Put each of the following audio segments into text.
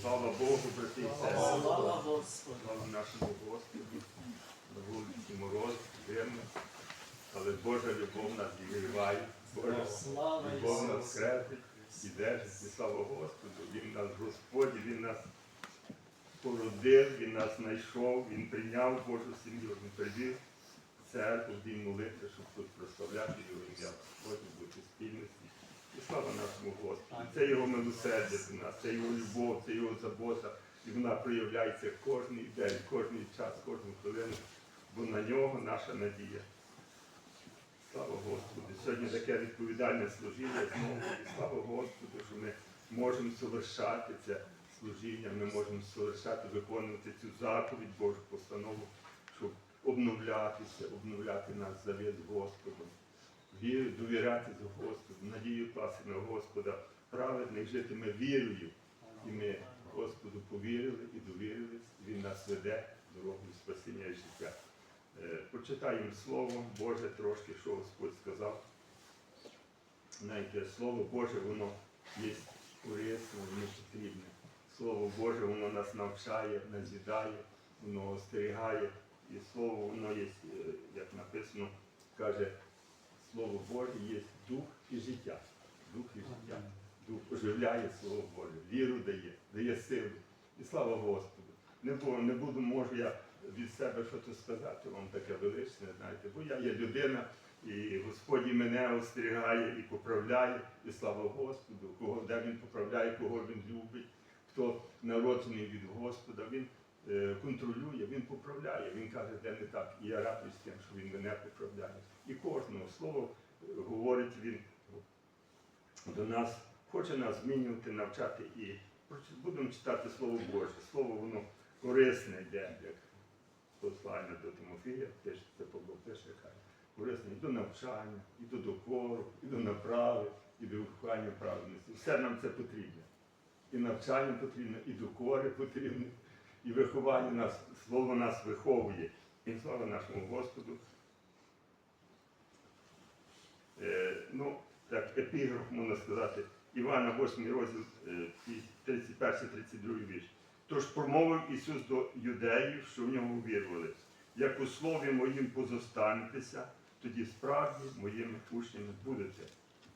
Слава Богу, брати і сестри. Слава Господу. Слава нашому Господу. На вулиці мороз, темно. Але Божа любов нас зігріває. Божа любов нас крепить і держить. І слава Господу. Він нас Господь, Він нас породив, Він нас знайшов, Він прийняв Божу сім'ю, Він привів церкву, Він молитися, щоб тут прославляти його ім'я Господь, бути спільності. І слава нашому Господу. Це його милосердя до нас, це його любов, це його забота. І вона проявляється кожен день, кожен час, кожну хвилину, бо на нього наша надія. Слава Господу. Сьогодні таке відповідальне служіння знову. І слава Господу, що ми можемо совершати це служіння, ми можемо совершати, виконувати цю заповідь Божу постанову, щоб обновлятися, обновляти наш завіт Господом, віру, довіряти за Господом, надію класти на Господа, праведних житиме вірою. І ми Господу повірили і довірились, Він нас веде дорогою спасіння і життя. Е, Почитаємо Слово Боже трошки, що Господь сказав. Знаєте, Слово Боже, воно є корисне, воно потрібне. Слово Боже, воно нас навчає, назідає, воно остерігає. І Слово, воно є, е, як написано, каже, Слово Боже є дух і життя. Дух і життя. Дух оживляє Слово Боже, віру дає, дає силу. І слава Господу. Не буду, не буду, можу я від себе щось сказати вам таке величне, знаєте, бо я є людина, і Господь і мене остерігає і поправляє, і слава Господу, кого де Він поправляє, кого Він любить, хто народжений від Господа, Він контролює, Він поправляє, Він каже, де не так. І я радий тим, що Він мене поправляє. І кожного слово е, говорить Він до нас, хоче нас змінювати, навчати і будемо читати Слово Боже. Слово воно корисне йде, як послання до Тимофія, пише, це пише, каже, корисне і до навчання, і до докору, і до направи, і до виховання праведності. Все нам це потрібно. І навчання потрібно, і докори потрібно, і виховання нас, слово нас виховує. І слава нашому Господу. Е, ну, так, епіграф можна сказати, Івана 8 розділ е, 31-32 вірш. Тож промовив Ісус до юдеїв, що в нього вірували. Як у слові моїм позостанетеся, тоді справді моїми учнями будете.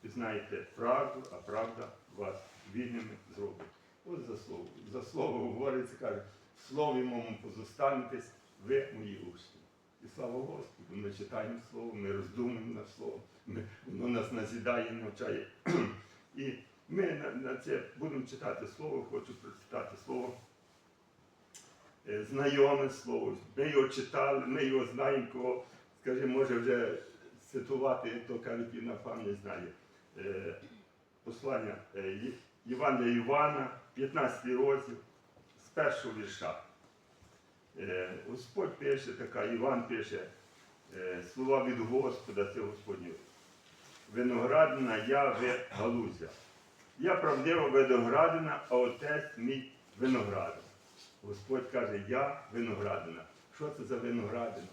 Пізнаєте правду, а правда вас вільними зробить. Ось за слово. За слово говориться, каже, слові моєму позостанетесь, ви мої учні. І слава Господу, ми читаємо Слово, ми роздумуємо на Слово, ми, воно нас назідає, навчає. І ми на, на це будемо читати Слово, хочу прочитати Слово. Е, Знайоме Слово. Ми його читали, ми його знаємо, кого, скажімо, може вже цитувати, то кажуть, і на пам'ять знає. Е, Послання е, Євангелія Івана, 15 розділ, першого вірша. Е, Господь пише, така, Іван пише е, слова від Господа, це Господні. Виноградина я галузя. Я правдива виноградина, а отець мій виноградина. Господь каже, я виноградина. Що це за виноградина?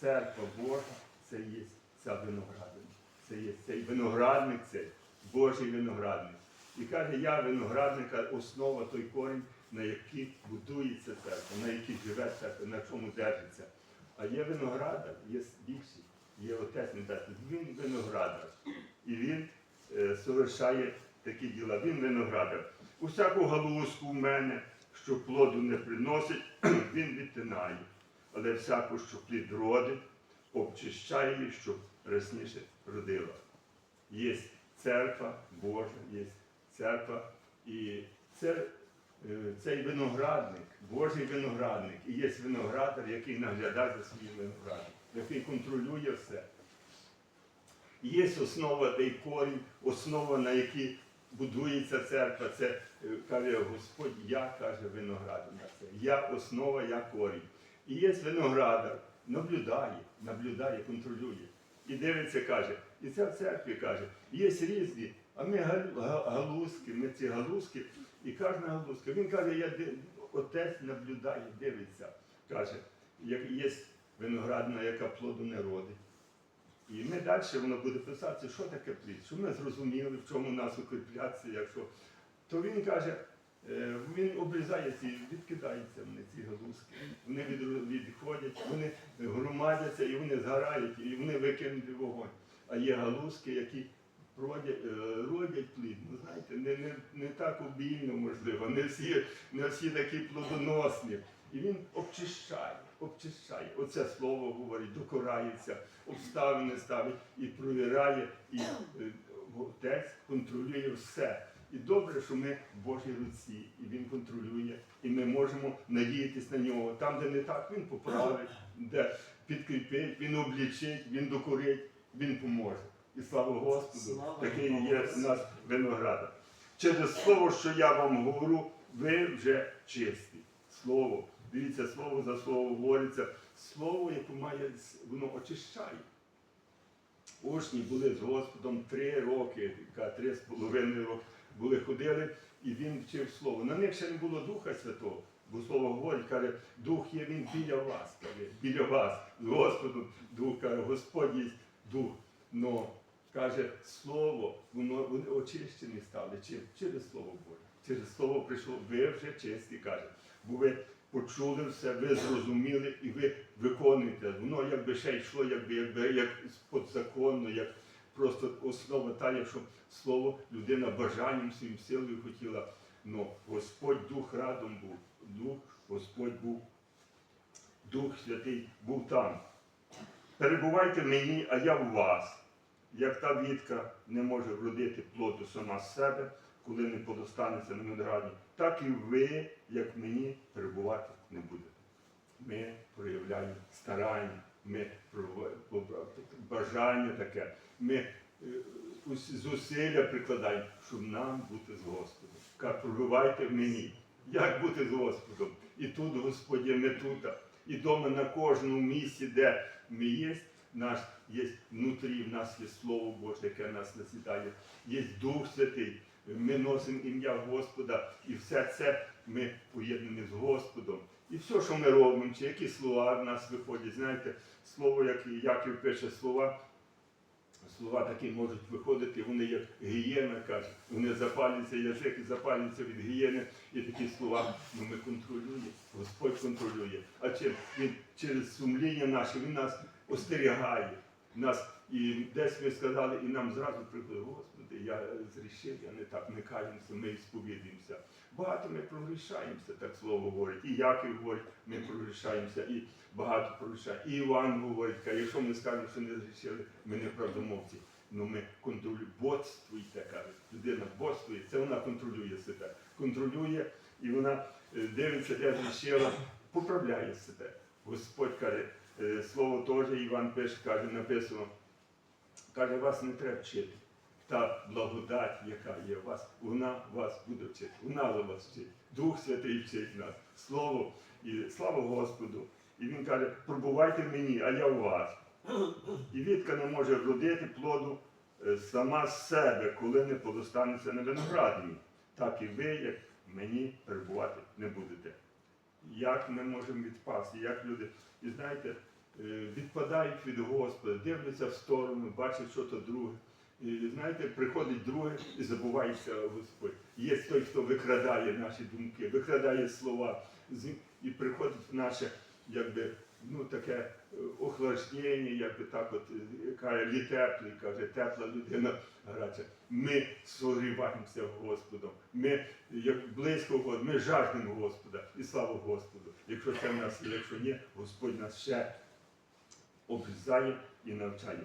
Церква Божа це є ця виноградина. Це є цей виноградник, цей Божий виноградник. І каже, я виноградника, основа той корінь, на який будується церква, на який живе церква, на чому держиться. А є виноградар, є більший, є отець небесний. Він виноградар. І він е, совершає такі діла. Він виноградар. Усяку галузку в мене, що плоду не приносить, він відтинає. Але всяку, що плід родить, обчищає щоб рясніше родила. Є церква Божа, є церква, і це, цей виноградник, Божий виноградник, і є виноградар, який наглядає за своїм виноградом, який контролює все. І Є основа, той корінь, основа, на якій будується церква. Це е, каже Господь, я каже виноградар. Я основа, я корінь. І є виноградар, наблюдає, наблюдає, контролює. І дивиться, каже, і це в церкві каже, є різні, а ми галузки, ми ці галузки, і кожна галузка. Він каже, я отець наблюдає, дивиться. Каже, як є виноградина, яка плоду не родить. І ми далі воно буде писати, що таке плід, щоб ми зрозуміли, в чому нас укріплятися, якщо. То він каже, Е, Він обрізає ці, відкидаються вони ці галузки. Вони відходять, вони громадяться і вони згорають, і вони викинуть вогонь. А є галузки, які родять, е, плід. Ну, знаєте, не, не, не так обільно, можливо, не всі, не всі такі плодоносні. І він обчищає, обчищає. Оце слово говорить, докорається, обставини ставить і провіряє, і е, отець контролює все. І добре, що ми в Божій руці, і він контролює, і ми можемо надіятись на нього. Там, де не так, він поправить, де підкріпить, він облічить, він докорить, він поможе. І слава Господу, Богу. є в нас виноградар. Через слово, що я вам говорю, ви вже чисті. Слово. Дивіться, слово за слово говориться. Слово, яке має, воно очищає. Учні були з Господом три роки, три з половиною роки були ходили, і він вчив слово. На них ще не було Духа Святого, бо слово говорить, каже, Дух є він біля вас, каже, біля вас, з Господом Дух каже, Господь є Дух. Но каже, слово, воно вони очищені стали. Чим? Через слово Боже. Через слово прийшло, ви вже чисті, каже. Бо ви почули все, ви зрозуміли і ви виконуєте. Воно якби ще йшло, якби, якби як подзаконно, як просто основа та, якщо слово людина бажанням своїм силою хотіла. Но Господь Дух радом був, Дух, Господь був, Дух Святий був там. Перебувайте в мені, а я в вас. Як та вітка не може вродити плоду сама з себе, коли не подостанеться на винограді, так і ви, як мені, перебувати не будете. Ми проявляємо старання, ми бажання таке, ми е, зусилля прикладаємо, щоб нам бути з Господом. Каже, пробивайте мені. Як бути з Господом? І тут, Господь, ми тут. І дома на кожному місці, де ми є, наш є внутрі, в нас є Слово Боже, яке нас насідає, є Дух Святий. Ми носимо ім'я Господа, і все це ми поєднані з Господом. І все, що ми робимо, чи які слова в нас виходять, знаєте, слово, як Яків пише слова, слова такі можуть виходити, вони як гієна, каже, вони запалюються, язик і запалюється від гієни, і такі слова ну, ми контролюємо, Господь контролює. А чим? Він через сумління наше, Він нас остерігає. Нас, і десь ми сказали, і нам зразу приходить, Господи, я зрішив, я не так, ми каємося, ми сповідуємося. Багато ми прогрішаємося, так слово говорить. І Яків говорить, ми прогрішаємося, і багато прогрішаємо. І Іван говорить, якщо ми скажемо, що не зрішили, ми не правдомовці. Ну ми контролюємо, бодствуйте, каже. Людина бодствує, це вона контролює себе. Контролює, і вона е, дивиться, де зрішила, поправляє себе. Господь каже, слово теж Іван пише, каже, написано, каже, вас не треба вчити. Та благодать, яка є у вас, вона вас буде вчити. Вона за вас вчить. Дух Святий вчить нас. Слово і слава Господу. І він каже, пробувайте мені, а я у вас. І вітка не може вродити плоду е, сама з себе, коли не подостанеться на виноградині. Так і ви, як мені перебувати не будете. Як ми можемо відпасти, як люди, і знаєте, е, відпадають від Господа, дивляться в сторону, бачать, то друге. І знаєте, приходить друге і забувається Господь. Є той, хто викрадає наші думки, викрадає слова, і приходить в наше, якби, ну таке е, охлаждення, якби так от, е, каже, лі теплий, каже, тепла людина гаряча. Ми согріваємося Господом. Ми як близько Господа, ми жаждемо Господа і слава Господу. Якщо це в нас, якщо ні, Господь нас ще обрізає і навчає.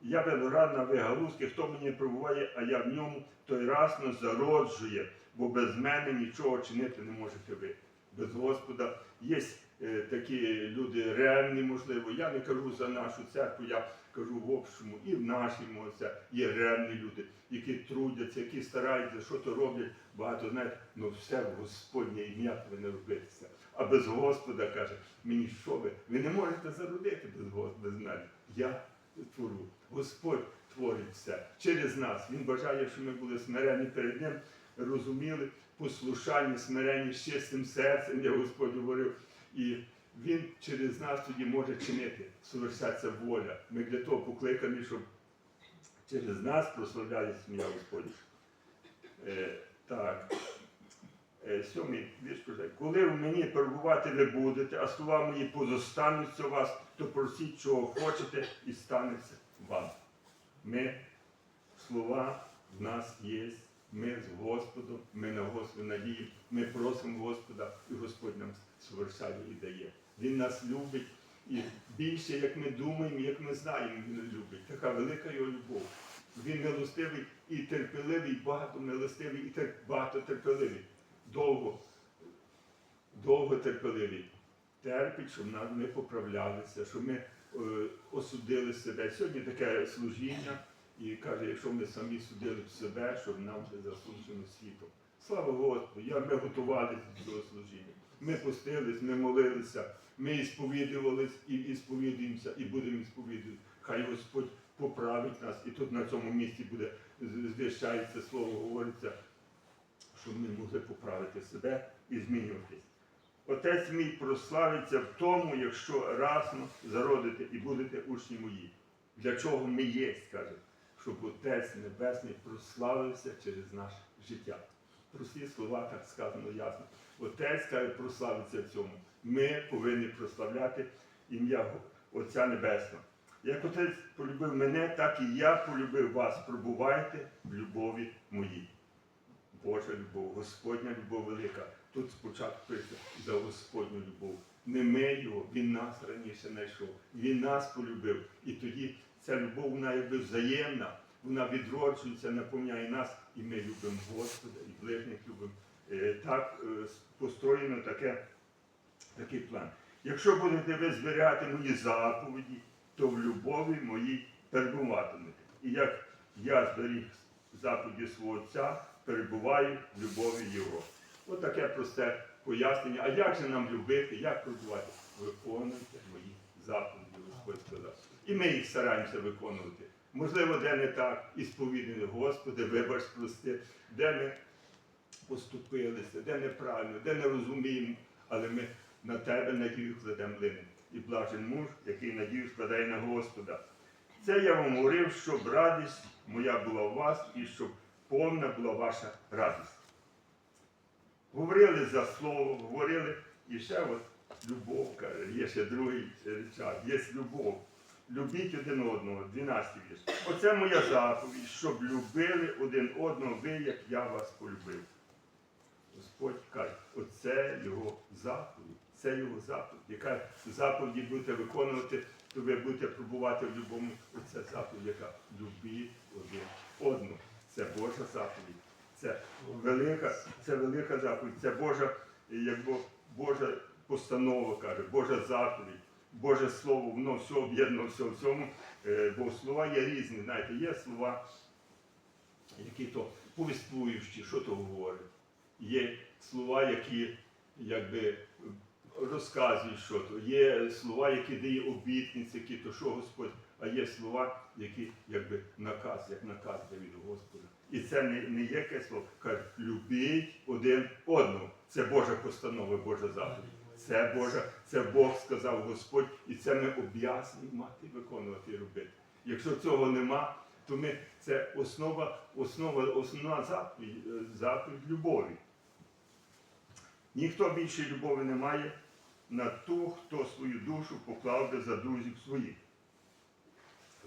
Я виноградна, ви галузки, хто мені пробуває, а я в ньому, той расно зароджує, бо без мене нічого чинити не можете ви. Без Господа є е, такі люди реальні, можливо. Я не кажу за нашу церкву, я кажу в общому, і в нашому це є реальні люди, які трудяться, які стараються, що то роблять. Багато знаєте, ну все в Господнє ім'я повинно робитися. А без Господа каже, мені що ви? Ви не можете зародити без Господа, без. Я творю. Господь творить все через нас. Він бажає, щоб ми були смирені перед Ним, розуміли, послушання, смирені з чистим серцем, як Господь говорив. І Він через нас тоді може чинити, совершаться воля. Ми для того покликані, щоб через нас прославляє ім'я Господь. Е, так. е, сьомий вірш каже, коли в мені перебувати ви будете, а слова мої позостануться у вас, то просіть, чого хочете, і станеться вам. Ми, слова в нас є, ми з Господом, ми на Господа надіємо, ми просимо Господа, і Господь нам совершає і дає. Він нас любить. І більше, як ми думаємо, як ми знаємо, він любить. Така велика його любов. Він милостивий і терпеливий, багато милостивий і тер- багато терпеливий. Довго, довго терпеливий. Терпить, щоб ми поправлялися, щоб ми е, осудили себе. Сьогодні таке служіння, і каже, якщо ми самі судили б себе, щоб нам буде засуджено світом. Слава Господу! Я, ми готувалися до цього служіння. Ми постились, ми молилися, ми ісповідувались і ісповідуємося, і будемо ісповідувати. Хай Господь поправить нас, і тут на цьому місці буде звіщається слово, говориться, щоб ми могли поправити себе і змінюватись. Отець мій прославиться в тому, якщо разом зародите і будете учні мої. Для чого ми є, каже, щоб Отець Небесний прославився через наше життя. Прості слова, так сказано ясно. Отець каже, прославиться в цьому. Ми повинні прославляти ім'я Отця Небесного. Як Отець полюбив мене, так і я полюбив вас. Пробувайте в любові моїй. Божа любов, Господня любов велика. Тут спочатку пише за Господню любов. Не ми його, він нас раніше знайшов. Він нас полюбив. І тоді ця любов, вона якби взаємна, вона відроджується, наповняє нас, і ми любимо Господа, і ближніх любимо. Е, Так е, построєно таке, такий план. Якщо будете ви зберігати мої заповіді, то в любові моїй перебуватимете. І як я зберіг заповіді свого Отця, перебуваю в любові Його. Ось таке просте пояснення. А як же нам любити, як перебувати? Виконуйте мої заповіді, Господь сказав. І ми їх стараємося виконувати. Можливо, де не так, і сповідуємо, Господи, вибач, прости, де ми поступилися, де неправильно, де не розуміємо, але ми на тебе надію кладемо лини. І блажен муж, який надію складає на Господа. Це я вам говорив, щоб радість моя була у вас і щоб повна була ваша радість. Говорили за слово, говорили і ще от любов, каже, є ще другий речах, є любов. Любіть один одного, 12 вірш. Оце моя заповідь, щоб любили один одного ви, як я вас полюбив. Господь каже, оце його заповідь, це його заповідь. Яка заповіді будете виконувати, то ви будете пробувати в любому. Оце заповідь, яка любіть один одного. Це Божа заповідь. Це велика, це велика заповідь, це Божа, якби Божа постанова каже, Божа заповідь, Боже Слово, воно все об'єднано все в цьому. Е, Бо слова є різні, знаєте, є слова, які то повіствуючі, що то говорить. Є слова, які якби розказують що то. Є слова, які дає обітниці, які то що Господь, а є слова, які якби наказ, як наказ дає від Господа. І це не, не є якесь слово. Каже, любіть один одного. Це Божа постанова, Божа заповідь. Це Божа, це Бог сказав Господь, і це ми об'язані мати виконувати і робити. Якщо цього нема, то ми це основа, основа, основна заповідь, е, заповідь любові. Ніхто більше любові не має на ту, хто свою душу поклав би за друзів своїх.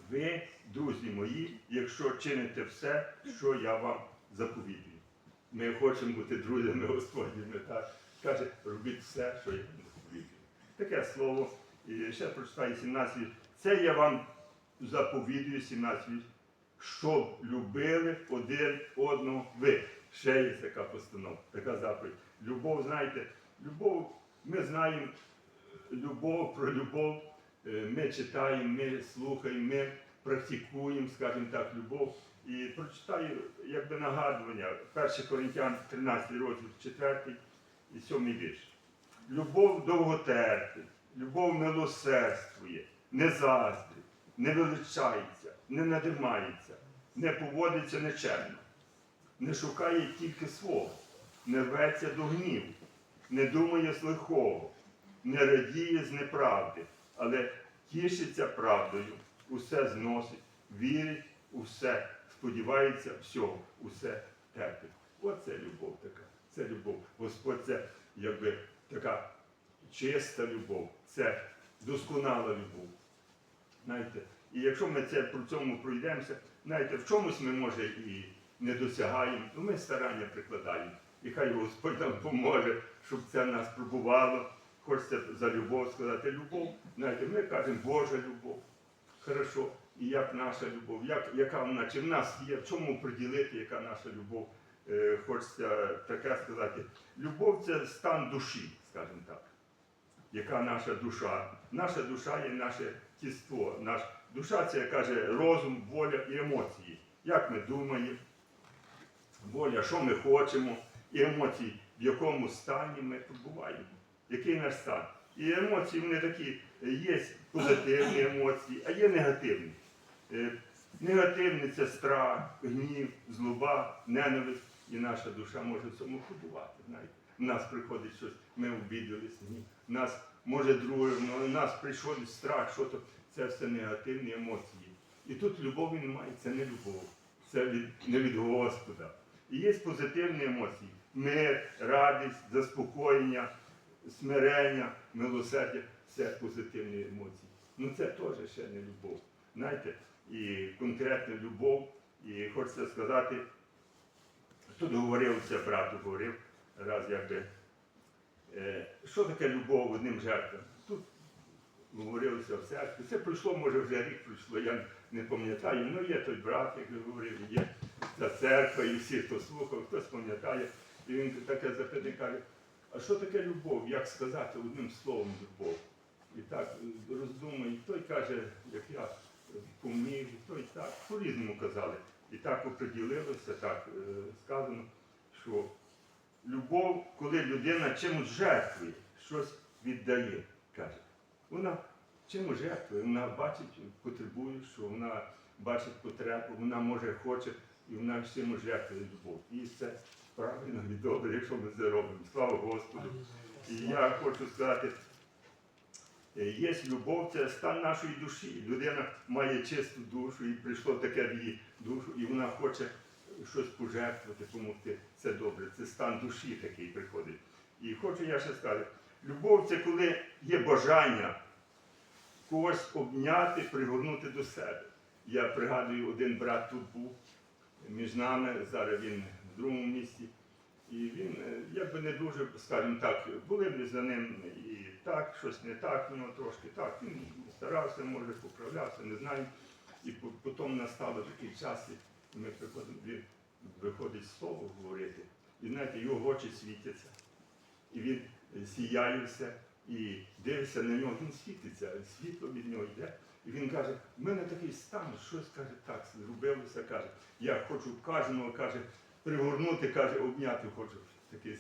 Ви, друзі мої, якщо чините все, що я вам заповідую. Ми хочемо бути друзями Господніми, так? Каже, робіть все, що я заповідую. Таке слово. І ще прочитаю 17. вірш. Це я вам заповідую 17, щоб любили один одного ви. Ще є така постанова, така заповідь. Любов, знаєте, любов, ми знаємо любов про любов. Е, Ми читаємо, ми слухаємо, ми практикуємо, скажімо так, любов. І прочитаю якби нагадування 1 Коринтян 13 розділ 4 і 7 вірш. Любов довго терпить, любов милосердствує, не заздрить, не величається, не надимається, не поводиться нечемно, не шукає тільки свого, не рветься до гніву, не думає з лихого, не радіє з неправди, але тішиться правдою, усе зносить, вірить у все, сподівається всього, усе терпить. Оце любов така. Це любов. Господь це якби така чиста любов, це досконала любов. Знаєте, і якщо ми це про цьому пройдемося, знаєте, в чомусь ми може і не досягаємо, то ми старання прикладаємо. І хай Господь нам поможе, щоб це нас пробувало. Хочеться за любов сказати любов. Знаєте, ми кажемо Божа любов. Хорошо. І як наша любов, як, яка вона, чи в нас є, в чому приділити, яка наша любов. Е, хочеться таке сказати. Любов це стан душі, скажімо так. Яка наша душа? Наша душа є наше тіство. Наш, душа це каже розум, воля і емоції. Як ми думаємо, воля, що ми хочемо, і емоції, в якому стані ми перебуваємо. Який наш стан? І емоції вони такі, є позитивні емоції, а є негативні. Е, Негативний це страх, гнів, злоба, ненависть, і наша душа може в цьому побувати. Знаєте. У нас приходить щось, ми обідалися, ні. Нас може друге, ну, у нас прийшов страх, що то це все негативні емоції. І тут любові немає, це не любов, це від, не від Господа. І є позитивні емоції: мир, радість, заспокоєння, смирення, милосердя це позитивні емоції. Ну це теж ще не любов. Знаєте, і конкретна любов, і хочеться сказати, тут говорив це брат говорив раз якби. е, Що таке любов одним жертвам? Тут говорилося в церкві. Це пройшло, може, вже рік пройшло, я не пам'ятаю. Ну, є той брат, як говорив, є та церква, і всі, хто слухав, хтось пам'ятає. І він таке запитання каже, а що таке любов? Як сказати одним словом любов? І так е, роздумує, той каже, як я поміг, той так, по-різному казали. І так оприділилося, так е, сказано, що любов, коли людина чимось жертвує, щось віддає, каже. Вона чимось жертвує, вона бачить, потребує, що вона бачить потребу, вона може хоче, і вона чимось жертвує любов. І це правильно і добре, якщо ми це робимо. Слава Господу. І я хочу сказати, є любов, це стан нашої душі. Людина має чисту душу, і прийшло таке в її душу, і вона хоче щось пожертвувати, допомогти. Це добре, це стан душі такий приходить. І хочу я ще сказати, любов це коли є бажання когось обняти, пригорнути до себе. Я пригадую, один брат тут був між нами, зараз він в другому місці. І він е, якби не дуже, скажімо так, були б за ним і так, щось не так, в нього трошки так. Він старався, може, поправлявся, не знаю. І по- потім настали такі часи, ми приходимо, він виходить слово говорити, і знаєте, його очі світяться. І він е, сіяє все, і дивишся на нього, він світиться, світло від нього йде. І він каже, в мене такий стан, щось каже, так, зробилося, каже, я хочу кожного, каже, пригорнути, каже, обняти хочу такий.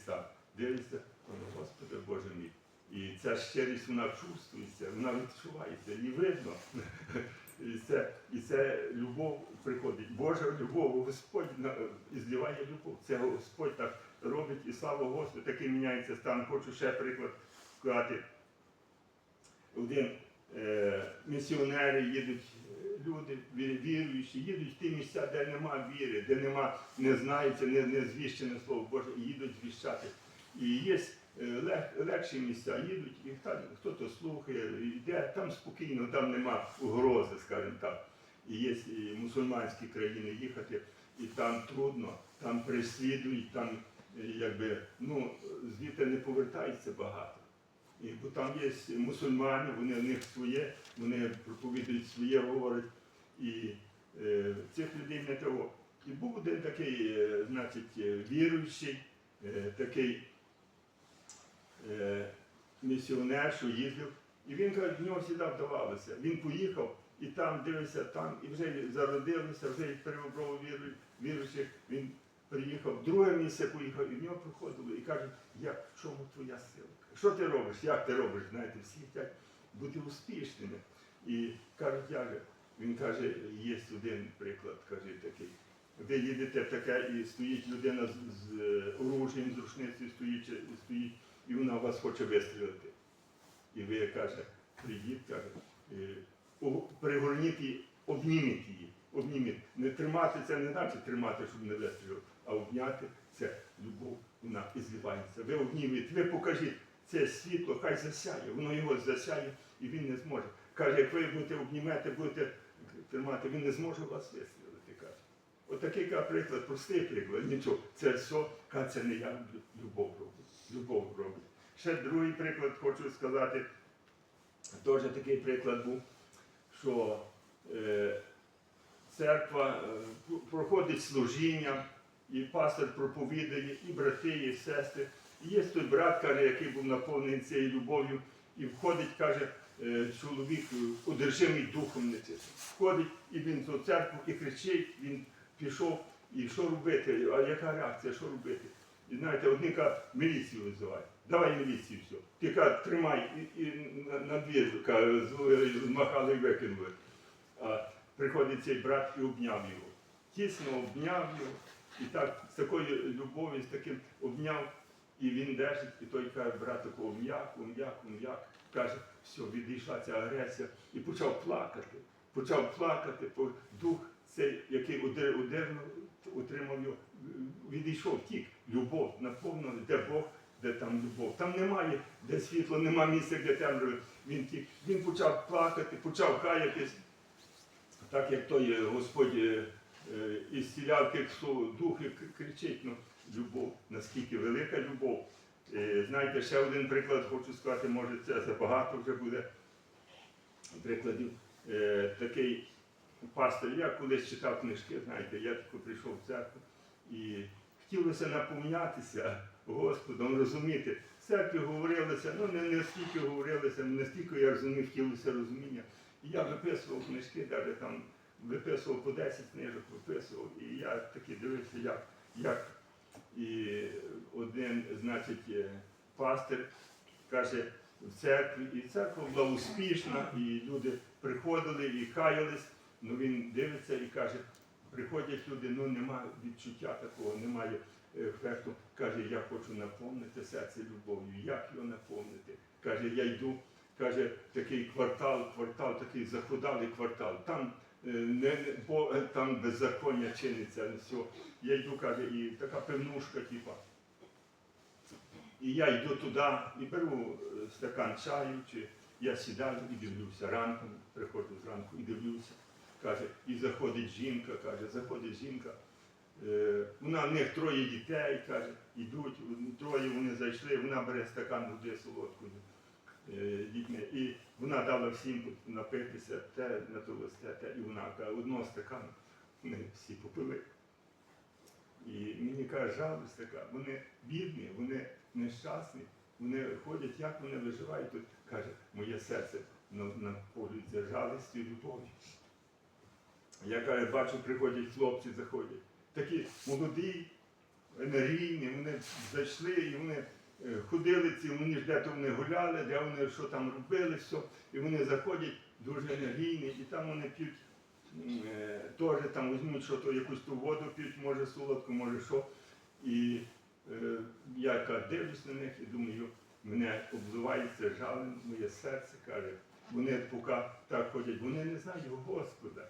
Дивишся, думаю, Господи Боже мій. І ця щирість вона чувствується, вона відчувається, її видно. І це, і це любов приходить. Божа любов, Господь і зливає любов. Це Господь так робить, і слава Господу, такий міняється стан. Хочу ще приклад сказати. Один е, місіонери їдуть, люди віруючі, їдуть в ті місця, де нема віри, де нема, не знається, не, не звіщене Слово Боже, і їдуть звіщати. І є е, лег- легші місця, їдуть, і там хто-то слухає, йде, там спокійно, там нема угрози, скажімо так. І є і мусульманські країни їхати, і там трудно, там переслідують, там е, якби, ну, звідти не повертається багато. Бо там є мусульмани, вони в них своє, вони проповідують своє, говорять. І е, цих людей не того. І був один такий, е, значить, е, віруючий, е, такий е, місіонер, що їздив. І він каже, в нього завжди вдавалося. Він поїхав і там дивився, там, і вже зародилися, вже переобрав віру, віруючих. Він приїхав, друге місце поїхав, і в нього приходили і кажуть, як в чому твоя сила? Що ти робиш? Як ти робиш? Знаєте, всі хочуть бути успішними. І кажуть, же? Він каже, є один приклад, каже такий. Ви їдете таке, і стоїть людина з, з е, оружієм, з рушницею стоїть, стоїть, і вона вас хоче вистрілити. І ви каже, прийдіть, каже, е, пригорніть її, обніміть її. Обніміть. Не тримати це не значить тримати, щоб не вистрілив, а обняти це любов. вона і зливається. Ви обніміть, ви покажіть це світло, хай засяє, воно його засяє і він не зможе. Каже, як ви будете обнімати, будете тримати, він не зможе вас вистрілити. Каже. Отакий каже, приклад, простий приклад, нічого. Це все, каже, це не я любов робить. Любов робить. Ще другий приклад хочу сказати. Теж такий приклад був, що е, церква е, проходить служіння, і пастор проповідає, і брати, і сестри. Є той брат, каже, який був наповнений цією любов'ю, і входить, каже, е, чоловік е, одержимий духом нечистим. Входить і він в церкву і кричить, він пішов, і що робити? А яка реакція, що робити? І знаєте, одні кажуть, міліцію визивай. Давай міліцію все. Ти каже, тримай і, і на, на двір змахали і викинули. А приходить цей брат і обняв його. Тісно обняв його. І так з такою любов'ю, з таким обняв, і він держить, і той каже, брат такого м'яко, м'яко, м'яко. Каже, все, відійшла ця агресія і почав плакати. Почав плакати, дух цей, який удер- удернув, утримав його, відійшов, втік. Любов наповнена, де Бог, де там любов. Там немає, де світло, немає місця, де темрява. Він тік. Він почав плакати, почав каятись. Так як той е, Господь е, е, ісціляв тих, що духи к- кричить, ну, любов, наскільки велика любов. Е, Знаєте, ще один приклад хочу сказати, може це забагато вже буде прикладів. Е, Такий пастор, я колись читав книжки, знаєте, я тако прийшов в церкву і хотілося наповнятися Господом, розуміти. В церкві говорилося, ну не, не стільки говорилося, не стільки я розумів, хотілося розуміння. І я виписував книжки, навіть там виписував по 10 книжок, виписував. І я таки дивився, як, як і один, значить, е, пастир каже в церкві, і церква була успішна, і люди приходили і каялись. Ну він дивиться і каже, приходять люди, ну немає відчуття такого, немає ефекту. Каже, я хочу наповнити серце любов'ю. Як його наповнити? Каже, я йду, каже, такий квартал, квартал, такий захудалий квартал. Там не, не- бо е, там беззаконня чиниться, все. Я йду, каже, і така пивнушка, типа. І я йду туди і беру е, стакан чаю, чи я сідаю і дивлюся ранком, приходжу зранку і дивлюся. Каже, і заходить жінка, каже, заходить жінка. Е, вона в них троє дітей, каже, ідуть, троє вони зайшли, вона бере стакан води солодкою е, дітьми. І вона дала всім напитися те, на то те, і вона каже, одного стакану вони всі попили. І мені каже, жалость така, вони бідні, вони нещасні, вони ходять, як вони виживають тут. Каже, моє серце на- наповнюється жалістю і любов'ю. Я каже, бачу, приходять хлопці, заходять. Такі молоді, енергійні, вони зайшли і вони е, ходили ці, вони ж де-то вони гуляли, де вони що там робили, все. І вони заходять дуже енергійні, і там вони п'ють е, теж там візьмуть що то якусь ту воду п'ють, може солодку, може що. І е, я дивлюсь на них і думаю, мене обзивається жалем, моє серце каже. Вони поки так ходять, вони не знають Господа.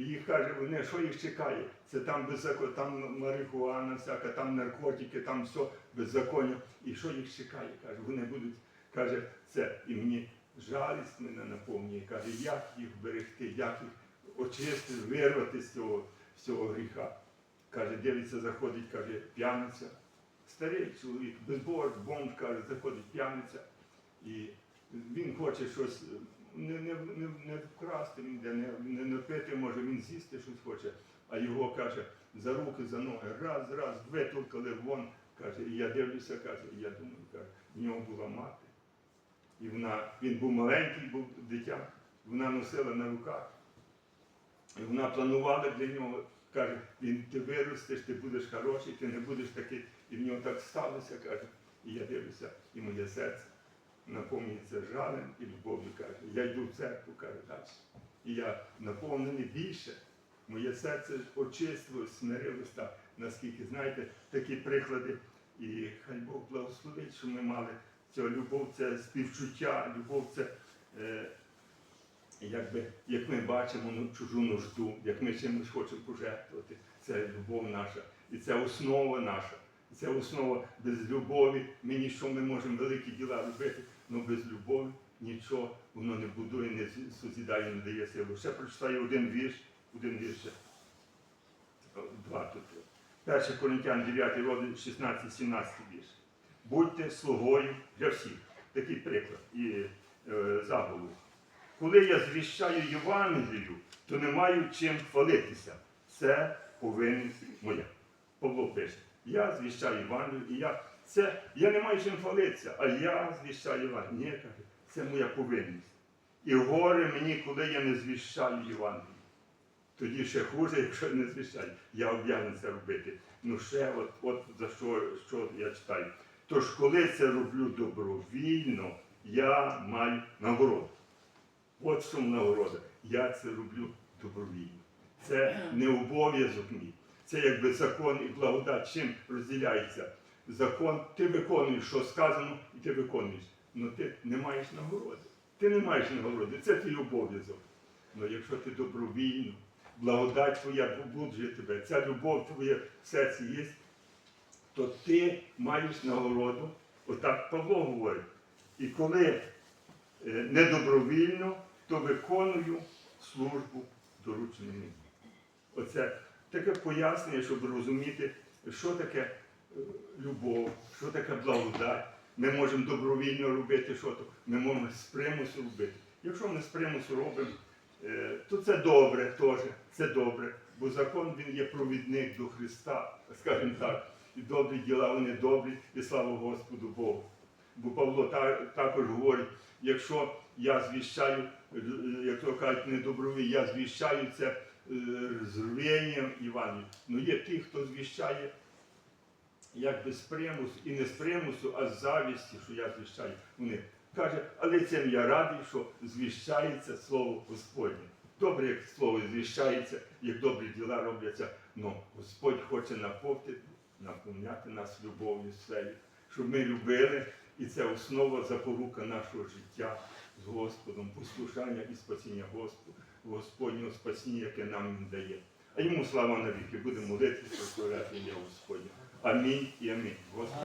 Їх каже, вони, що їх чекає? Це там беззаконня, там марихуана, всяка, там наркотики, там все беззаконня. І що їх чекає? Каже, вони будуть, каже, це. І мені жалість мене наповнює. Каже, як їх берегти, як їх очистити, вирвати з цього, з цього гріха. Каже, дивиться, заходить, каже, п'яниця. Старий чоловік, безбожний, бомж, каже, заходить п'яниця. І він хоче щось не, не, не, не вкрасти ніде, не, не напити, може він з'їсти щось хоче, а його каже, за руки, за ноги, раз, раз, витолкали вон, каже, і я дивлюся, каже, і я думаю, каже, в нього була мати. І вона, він був маленький, був дитя, вона носила на руках. І вона планувала для нього, каже, він ти виростеш, ти будеш хороший, ти не будеш такий. І в нього так сталося, каже. І я дивлюся, і моє серце наповнюється жалем і любов'ю, каже. Я йду в церкву, каже, далі. І я наповнений більше. Моє серце очистилось, смирилось так, наскільки, знаєте, такі приклади. І хай Бог благословить, що ми мали цю любов, це співчуття, любов це. Е, якби, як ми бачимо ну, чужу нужду, як ми чимось хочемо пожертвувати, це любов наша. І це основа наша. Це основа без любові. Ми нічого ми можемо великі діла робити, але без любові нічого воно не будує, не созідає, не дає силу. Ще прочитаю один вірш, один вірш. Два тут. 1 Коринтян 9 розділ 16-17 вірш. Будьте слугою для всіх. Такий приклад і е, заголовок. Коли я звіщаю Євангелію, то не маю чим хвалитися. Це повинність моя. Павло пише, я звіщаю Євангелію, і я, це, я не маю чим хвалитися, а я звіщаю Євангелію. Ні, це моя повинність. І горе мені, коли я не звіщаю Євангелію. Тоді ще хуже, якщо не звіщаю. Я об'язаний це робити. Ну ще от, от за що, що я читаю. Тож, коли це роблю добровільно, я маю нагороду. От чому нагорода. Я це роблю добровільно. Це не обов'язок мій. Це якби закон і благодать чим розділяється. Закон, ти виконуєш, що сказано, і ти виконуєш. але ти не маєш нагороди. Ти не маєш нагороди, це твій обов'язок. Але якщо ти добровільно, благодать твоя побуджує тебе, ця любов твоя в серці є, то ти маєш нагороду. Отак Павло говорить. І коли е, недобровільно, то виконую службу доручену мені. Оце таке пояснення, щоб розуміти, що таке любов, що таке благодать. Ми можемо добровільно робити що то, ми можемо з примусу робити. Якщо ми з примусу робимо, е, то це добре теж, це добре, бо закон він є провідник до Христа, скажімо так. І добрі діла вони добрі, і слава Господу Богу. Бо Павло також говорить, якщо я звіщаю, е, як то кажуть, недоброві, я звіщаю це е, з рвенням Іванів. Ну є ті, хто звіщає як без примусу, і не з примусу, а з завісті, що я звіщаю. Вони каже, але цим я радий, що звіщається слово Господнє. Добре, як слово звіщається, як добрі діла робляться, але Господь хоче наповнити, наповняти нас любов'ю своєю, щоб ми любили, і це основа запорука нашого життя з Господом, послушання і спасіння Господу, Господнього спасіння, яке нам Він дає. А йому слава навіки. Будемо молитися, прославляти ім'я Господнє. Амінь і амінь. Господи.